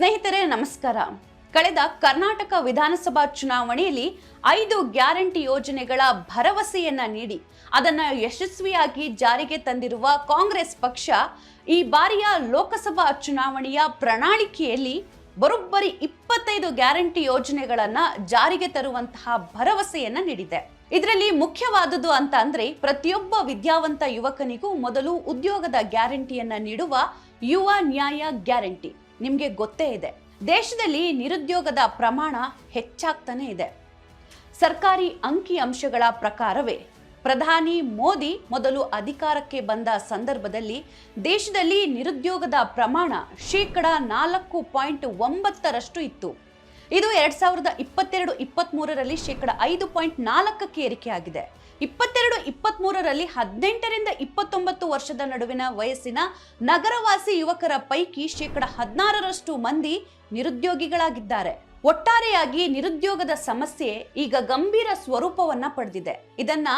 ಸ್ನೇಹಿತರೆ, ನಮಸ್ಕಾರ. ಕಳೆದ ಕರ್ನಾಟಕ ವಿಧಾನಸಭಾ ಚುನಾವಣೆಯಲ್ಲಿ ಐದು ಗ್ಯಾರಂಟಿ ಯೋಜನೆಗಳ ಭರವಸೆಯನ್ನ ನೀಡಿ, ಅದನ್ನ ಯಶಸ್ವಿಯಾಗಿ ಜಾರಿಗೆ ತಂದಿರುವ ಕಾಂಗ್ರೆಸ್ ಪಕ್ಷ ಈ ಬಾರಿಯ ಲೋಕಸಭಾ ಚುನಾವಣೆಯ ಪ್ರಣಾಳಿಕೆಯಲ್ಲಿ ಬರೋಬ್ಬರಿ ಇಪ್ಪತ್ತೈದು ಗ್ಯಾರಂಟಿ ಯೋಜನೆಗಳನ್ನ ಜಾರಿಗೆ ತರುವಂತಹ ಭರವಸೆಯನ್ನ ನೀಡಿದೆ. ಇದರಲ್ಲಿ ಮುಖ್ಯವಾದುದು ಅಂತ ಅಂದ್ರೆ, ಪ್ರತಿಯೊಬ್ಬ ವಿದ್ಯಾವಂತ ಯುವಕನಿಗೂ ಮೊದಲು ಉದ್ಯೋಗದ ಗ್ಯಾರಂಟಿಯನ್ನ ನೀಡುವ ಯುವ ನ್ಯಾಯ ಗ್ಯಾರಂಟಿ. ನಿಮ್ಗೆ ಗೊತ್ತೇ ಇದೆ. ದೇಶದಲ್ಲಿ ನಿರುದ್ಯೋಗದ ಪ್ರಮಾಣ ಹೆಚ್ಚಾಗ್ತಾನೆ ಇದೆ. ಸರ್ಕಾರಿ ಅಂಕಿ ಅಂಶಗಳ ಪ್ರಕಾರವೇ ಪ್ರಧಾನಿ ಮೋದಿ ಮೊದಲು ಅಧಿಕಾರಕ್ಕೆ ಬಂದ ಸಂದರ್ಭದಲ್ಲಿ ದೇಶದಲ್ಲಿ ನಿರುದ್ಯೋಗದ ಪ್ರಮಾಣ ಶೇಕಡ ನಾಲ್ಕು ಪಾಯಿಂಟ್ ಒಂಬತ್ತರಷ್ಟು ಇತ್ತು. ಇದು ಎರಡ್ ಸಾವಿರದ ಇಪ್ಪತ್ತೆರಡು ಇಪ್ಪತ್ತ್ ಮೂರರಲ್ಲಿ ಶೇಕಡ ಐದು ಪಾಯಿಂಟ್ ನಾಲ್ಕಕ್ಕೆ ಏರಿಕೆಯಾಗಿದೆ. ಇಪ್ಪತ್ತೆರಡು ಇಪ್ಪತ್ತ್ ಮೂರರಲ್ಲಿ ಹದಿನೆಂಟರಿಂದ ಇಪ್ಪತ್ತೊಂಬತ್ತು ವರ್ಷದ ನಡುವಿನ ವಯಸ್ಸಿನ ನಗರವಾಸಿ ಯುವಕರ ಪೈಕಿ ಶೇಕಡ ಹದಿನಾರರಷ್ಟು ಮಂದಿ ನಿರುದ್ಯೋಗಿಗಳಾಗಿದ್ದಾರೆ. ಒಟ್ಟಾರೆಯಾಗಿ ನಿರುದ್ಯೋಗದ ಸಮಸ್ಯೆ ಈಗ ಗಂಭೀರ ಸ್ವರೂಪವನ್ನ ಪಡೆದಿದೆ. ಇದನ್ನ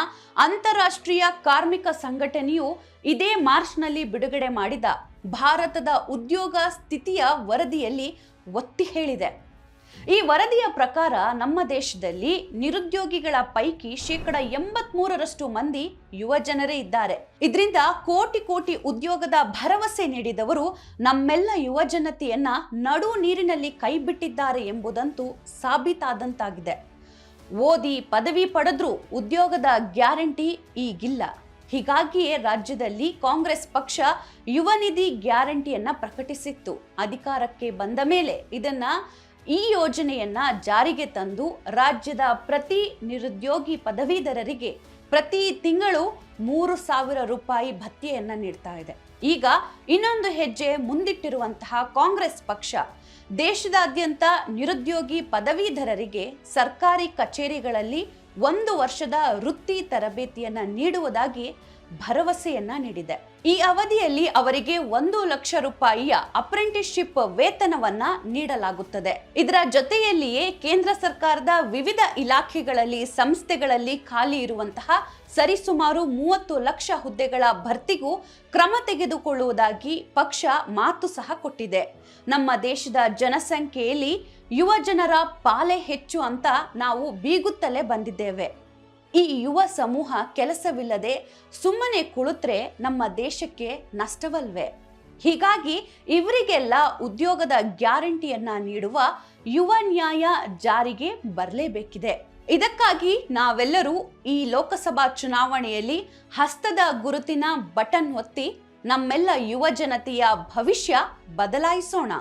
ಅಂತಾರಾಷ್ಟ್ರೀಯ ಕಾರ್ಮಿಕ ಸಂಘಟನೆಯು ಇದೇ ಮಾರ್ಚ್ನಲ್ಲಿ ಬಿಡುಗಡೆ ಮಾಡಿದ ಭಾರತದ ಉದ್ಯೋಗ ಸ್ಥಿತಿಯ ವರದಿಯಲ್ಲಿ ಒತ್ತಿ ಹೇಳಿದೆ. ಈ ವರದಿಯ ಪ್ರಕಾರ ನಮ್ಮ ದೇಶದಲ್ಲಿ ನಿರುದ್ಯೋಗಿಗಳ ಪೈಕಿ ಶೇಕಡ ಎಂಬತ್ ಮೂರರಷ್ಟು ಮಂದಿ ಯುವ ಜನರೇ ಇದ್ದಾರೆ. ಇದರಿಂದ ಕೋಟಿ ಕೋಟಿ ಉದ್ಯೋಗದ ಭರವಸೆ ನೀಡಿದವರು ನಮ್ಮೆಲ್ಲ ಯುವ ಜನತೆಯನ್ನ ನಡು ನೀರಿನಲ್ಲಿ ಕೈಬಿಟ್ಟಿದ್ದಾರೆ ಎಂಬುದಂತೂ ಸಾಬೀತಾದಂತಾಗಿದೆ. ಓದಿ ಪದವಿ ಪಡೆದ್ರೂ ಉದ್ಯೋಗದ ಗ್ಯಾರಂಟಿ ಈಗಿಲ್ಲ. ಹೀಗಾಗಿಯೇ ರಾಜ್ಯದಲ್ಲಿ ಕಾಂಗ್ರೆಸ್ ಪಕ್ಷ ಯುವ ನಿಧಿ ಗ್ಯಾರಂಟಿಯನ್ನ ಪ್ರಕಟಿಸಿತ್ತು. ಅಧಿಕಾರಕ್ಕೆ ಬಂದ ಮೇಲೆ ಇದನ್ನ ಈ ಯೋಜನೆಯನ್ನ ಜಾರಿಗೆ ತಂದು ರಾಜ್ಯದ ಪ್ರತಿ ನಿರುದ್ಯೋಗಿ ಪದವೀಧರರಿಗೆ ಪ್ರತಿ ತಿಂಗಳು ಮೂರು ಸಾವಿರ ರೂಪಾಯಿ ಭತ್ಯೆಯನ್ನ ನೀಡ್ತಾ ಇದೆ. ಈಗ ಇನ್ನೊಂದು ಹೆಜ್ಜೆ ಮುಂದಿಟ್ಟಿರುವಂತಹ ಕಾಂಗ್ರೆಸ್ ಪಕ್ಷ ದೇಶದಾದ್ಯಂತ ನಿರುದ್ಯೋಗಿ ಪದವೀಧರರಿಗೆ ಸರ್ಕಾರಿ ಕಚೇರಿಗಳಲ್ಲಿ ಒಂದು ವರ್ಷದ ವೃತ್ತಿ ತರಬೇತಿಯನ್ನ ನೀಡುವುದಾಗಿ ಭರವಸೆಯನ್ನ ನೀಡಿದೆ. ಈ ಅವಧಿಯಲ್ಲಿ ಅವರಿಗೆ ಒಂದು ಲಕ್ಷ ರೂಪಾಯಿಯ ಅಪ್ರೆಂಟಿಸ್ಶಿಪ್ ವೇತನವನ್ನ ನೀಡಲಾಗುತ್ತದೆ. ಇದರ ಜೊತೆಯಲ್ಲಿಯೇ ಕೇಂದ್ರ ಸರ್ಕಾರದ ವಿವಿಧ ಇಲಾಖೆಗಳಲ್ಲಿ, ಸಂಸ್ಥೆಗಳಲ್ಲಿ ಖಾಲಿ ಇರುವಂತಹ ಸರಿಸುಮಾರು ಮೂವತ್ತು ಲಕ್ಷ ಹುದ್ದೆಗಳ ಭರ್ತಿಗೂ ಕ್ರಮ ತೆಗೆದುಕೊಳ್ಳುವುದಾಗಿ ಪಕ್ಷ ಮಾತು ಸಹ ಕೊಟ್ಟಿದೆ. ನಮ್ಮ ದೇಶದ ಜನಸಂಖ್ಯೆಯಲ್ಲಿ ಯುವ ಜನರ ಪಾಲೆ ಹೆಚ್ಚು ಅಂತ ನಾವು ಬೀಗುತ್ತಲೇ ಬಂದಿದ್ದೇವೆ. ಈ ಯುವ ಸಮೂಹ ಕೆಲಸವಿಲ್ಲದೆ ಸುಮ್ಮನೆ ಕುಳಿತರೆ ನಮ್ಮ ದೇಶಕ್ಕೆ ನಷ್ಟವಲ್ವೇ? ಹೀಗಾಗಿ ಇವರಿಗೆಲ್ಲ ಉದ್ಯೋಗದ ಗ್ಯಾರಂಟಿಯನ್ನ ನೀಡುವ ಯುವ ನ್ಯಾಯ ಜಾರಿಗೆ ಬರಲೇಬೇಕಿದೆ. ಇದಕ್ಕಾಗಿ ನಾವೆಲ್ಲರೂ ಈ ಲೋಕಸಭಾ ಚುನಾವಣೆಯಲ್ಲಿ ಹಸ್ತದ ಗುರುತಿನ ಬಟನ್ ಒತ್ತಿ ನಮ್ಮೆಲ್ಲ ಯುವ ಜನತೆಯ ಭವಿಷ್ಯ ಬದಲಾಯಿಸೋಣ.